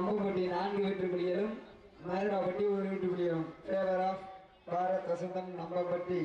அம்முக்குட்டி நான்கு வெற்றி புள்ளிகளும் மயிலாப்பட்டி ஒரு வெற்றி புள்ளிகளும் ஃபேவர் ஆஃப் பாரத் வசந்தம் நம்பப்பட்டி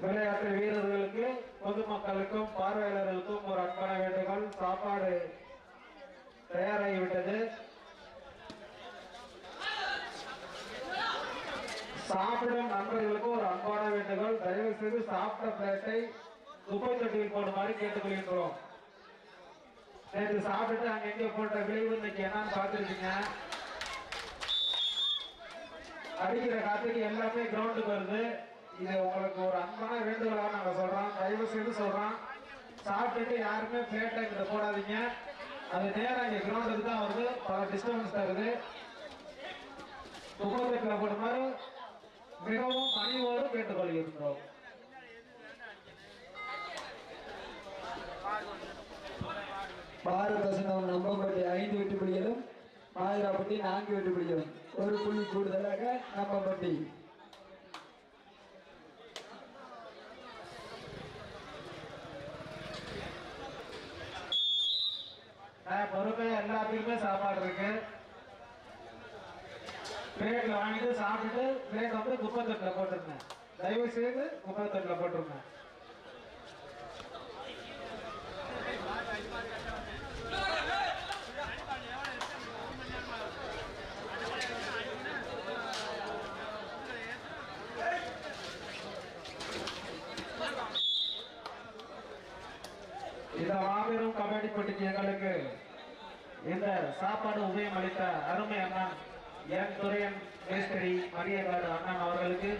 விளையாட்டு வீரர்களுக்கு பொதுமக்களுக்கும் பார்வையாளர்களுக்கும் ஒரு அன்பான வேண்டுகோள் சாப்பாடு தயாராகிவிட்டது சாப்பிடும் நண்பர்களுக்கு ஒரு அன்பான வேண்டுகோள். தயவு செய்து சாப்பிட்ட பிளேட்டை குப்பை தொட்டியில் போடுமாறு கேட்டுக்கொள்கின்றோம் நேற்று சாப்பிட்டு அங்க எங்க போட்ட விளைவு இன்னைக்கு என்னன்னு பார்த்துருக்கீங்க. அடிக்கிற காத்துக்கு எல்லாமே கிரவுண்டுக்கு வருது. இது உங்களுக்கு ஒரு அன்பான வேண்டுகோளாக நாங்க சொல்றோம். தயவு செய்து சொல்றோம். சாப்பிட்டுட்டு யாருமே பிளேட்டை இங்கிட்ட போடாதீங்க. அது நேரம் இங்க கிரவுண்டுக்கு தான் வருது. பல டிஸ்டர்பன்ஸ் தருது. குடும்பத்தில் போடுமாறு மிகவும் பணிவோடு கேட்டுக்கொள்கின்றோம். பாரத வசந்தம் நம்பப்பட்டி ஐந்து வெற்றி புள்ளிகளும் மாதிராப்பட்டி நான்கு வெற்றி புள்ளிகளும் ஒரு புள்ளி கூடுதலாக நம்பப்பட்டி. நான் பொறுமையா எல்லாத்துக்குமே சாப்பாடு இருக்கு. பிளேட்ல வாங்கிட்டு சாப்பிட்டுட்டு பிளேட் வந்து குப்பை தொட்டில போட்டுருங்க தயவு செய்து குப்பை தொட்டில போட்டுருங்க. இந்த மாபெரும் கபடி போட்டிக்கு எங்களுக்கு இந்த சாப்பாடு உதயம் அளித்த அருமை அண்ணன் என் துரையன் மேஸ்திரி மரியகாடு அண்ணன் அவர்களுக்கு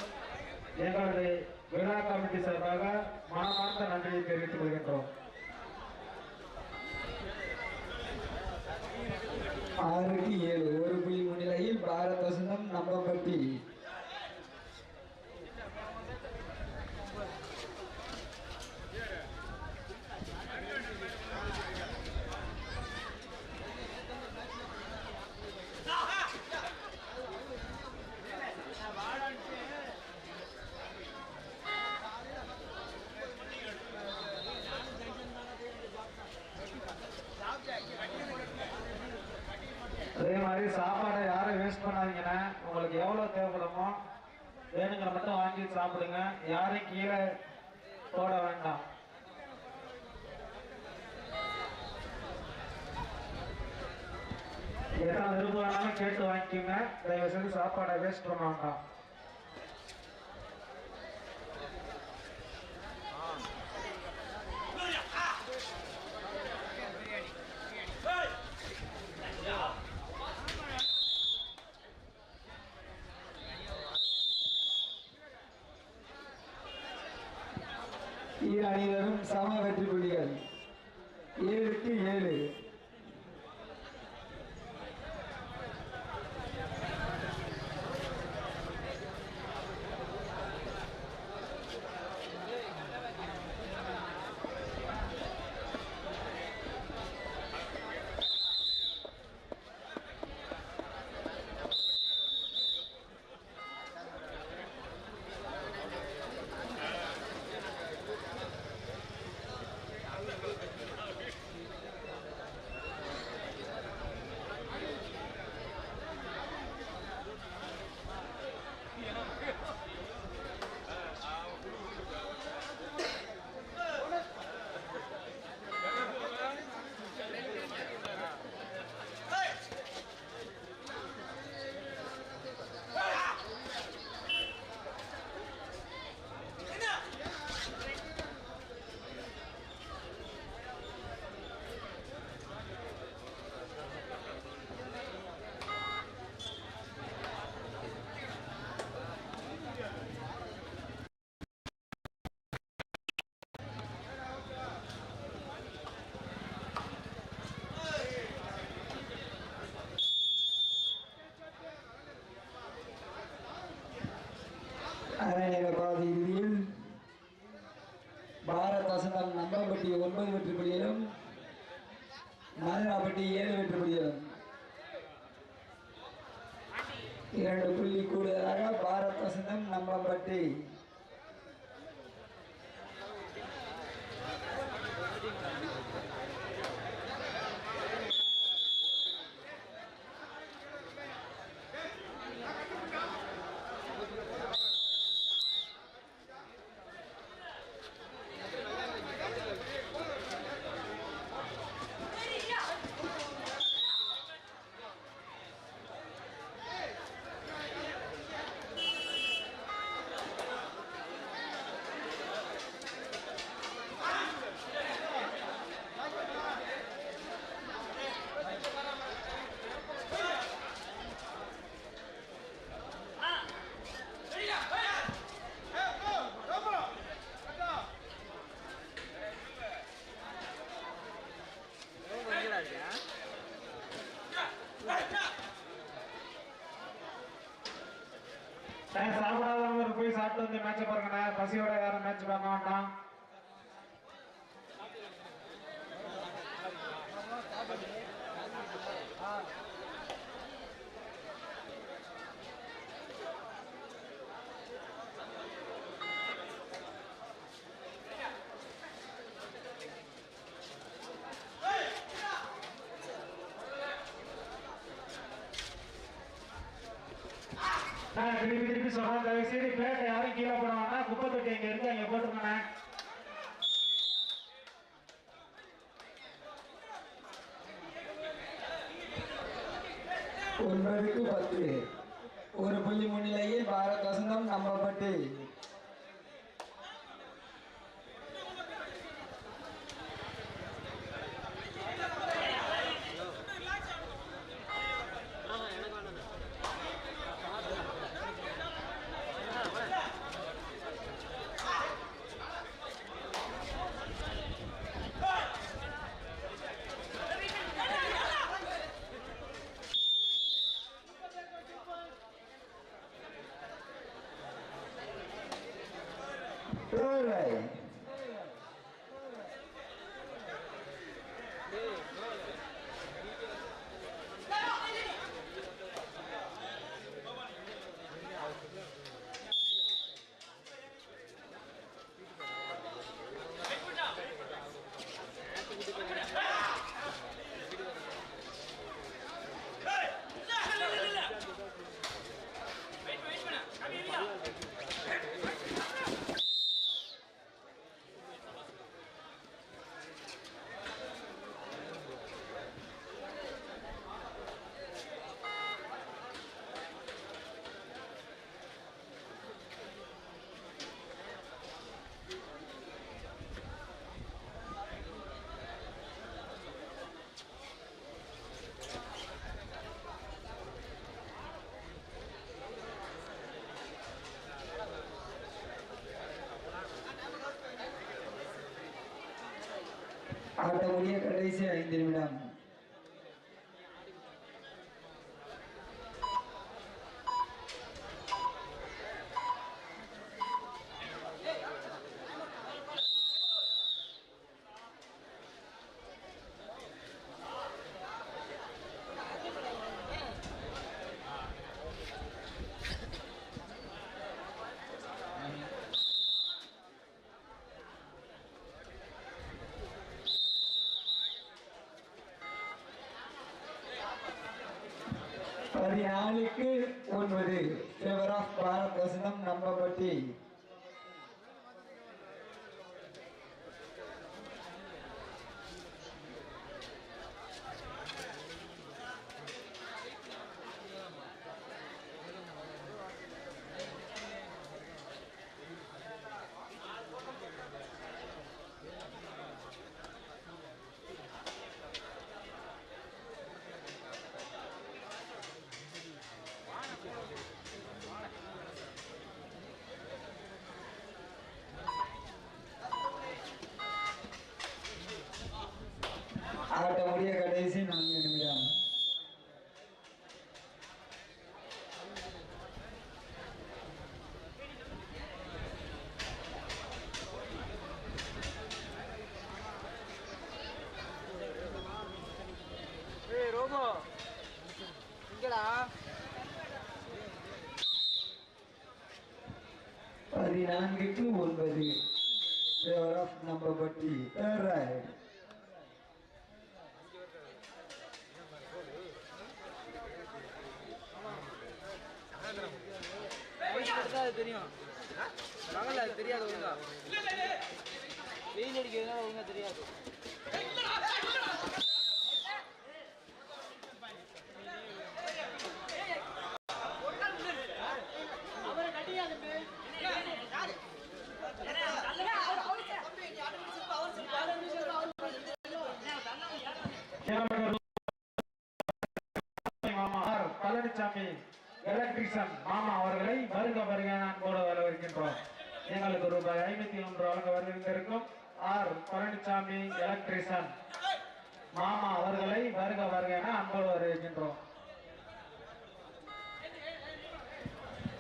எங்களது விழா கமிட்டி சார்பாக மனமார்ந்த நன்றியை தெரிவித்துக் கொள்கின்றோம். ஆறுக்கு ஏழு ஒரு புள்ளி முன்னிலையில் பாரத் வசந்தம் நம்பப்பட்டி அதே மாதிரி சாப்பாடை யாரும் வேஸ்ட் பண்ணாதீங்கண்ணே. உங்களுக்கு எவ்வளோ தேவைப்படுமோ வேணுங்கிற மட்டும் வாங்கி சாப்பிடுங்க. யாரையும் கீழே போட வேண்டாம். எத்தனை விருப்பம் வேணாலும் கேட்டு வாங்கிக்கோங்க. தயவு செய்து சாப்பாடை வேஸ்ட் பண்ண வேண்டாம். இரு அணியினரும் சம வெற்றி புள்ளிகள். ஏழுக்கு ஏழு. இரண்டு புள்ளி கூடுதலாக பாரத் வசந்தம் நம்பம்பட்டி நான் சாப்பிடாதவங்க போய் சாப்பிட்டு வந்து மேட்ச் பாருங்கண்ணே பசியோட யாரும் மேட்ச் பார்க்க வேண்டாம் நான் திருப்பி திருப்பி சொல்றேன் தயவு செய்து பிளேட்டை யாரும் கீழே போடுவாங்க குப்பை தொட்டி இங்க இருக்கு அங்க போட்டுருங்கண்ணே ஒன்பதுக்கு பத்து. ஒரு புள்ளி முன்னிலையில் பாரத் வசந்தம் நம்பப்பட்டு. today ஆட்டமுடிய கடைசி ஐந்து நிமிடம். பதினாலுக்கு ஒன்பது favour of Bharat Vasantham Nambapatti of number பட்டி ரைட் தெரியும் தெரியாது ஒழுங்கா வெயில் அடிக்கிறதுனால ஒழுங்கா தெரியாது. பழனிசாமி எலக்ட்ரிஷியன் மாமா அவர்களை வருக வருக நான் கூட வரவிருக்கின்றோம் எங்களுக்கு ரூபாய் ஐம்பத்தி ஒன்று வழங்க வருகின்றிருக்கும். ஆர் பழனிசாமி எலக்ட்ரிஷியன் மாமா அவர்களை வருக வருக என அன்போடு வரவேற்கின்றோம்.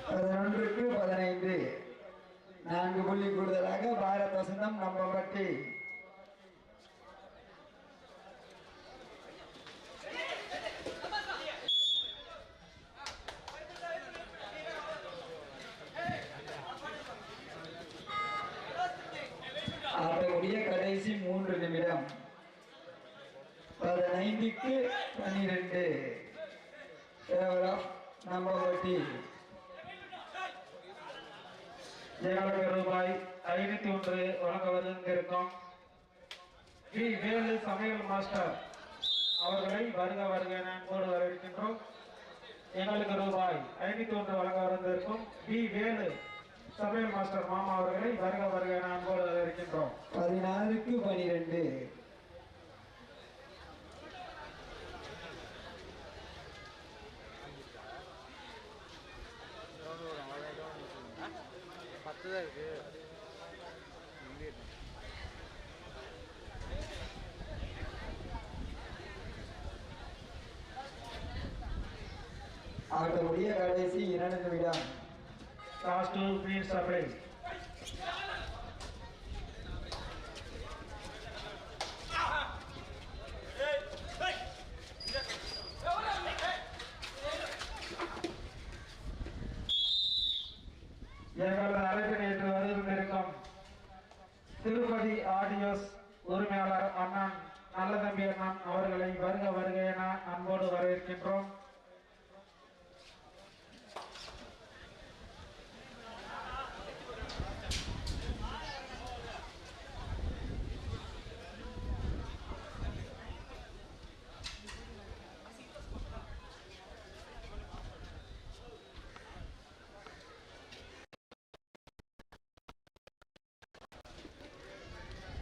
பதினொன்றுக்கு பதினைந்து. நான்கு புள்ளி கூடுதலாக பாரத் வசந்தம் நம்பம்பட்டி நம்பம்பட்டி எங்களுக்கு ரூபாய் ஐநூத்தி ஒன்று வழங்க வருகின்றிருக்கும் வி வேலு சமையல் மாஸ்டர் அவர்களை வருக வருக என அன்போடு வரவேற்கின்றோம் எங்களுக்கு ரூபாய் ஐநூத்தி ஒன்று வழங்க பி வி வேலு சமையல் மாஸ்டர் மாமா அவர்களை வருக வருக என வரவேற்கின்றோம் பதினாறுக்கு பனிரெண்டு. தான் இருக்கு. ஆட்டக்கூடிய கடைசி இரண்டு நிமிடம். லாஸ்ட் டூ மினிட்ஸ் அப்ளை எங்களது அழைப்பினை ஏற்று வருகின்றிருக்கும் திருப்பதி ஆடியோஸ் உரிமையாளர் அண்ணன் நல்லதம்பி அண்ணன் அவர்களை வருக வருக என அன்போடு வரவேற்கின்றோம்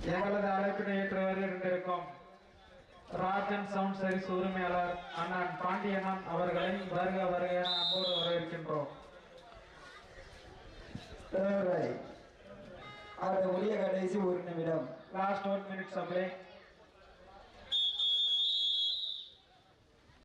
எங்களது அழைப்பினை ஏற்று வருகின்றிருக்கும் ராஜன் சவுண்ட் சர்வீஸ் உரிமையாளர் அண்ணன் பாண்டியண்ணன் அவர்களை வருக வருக என அன்போடு வரவேற்கின்றோம். Right. ஆட்டக்கூடிய கடைசி ஒரு நிமிடம். Last one minutes apply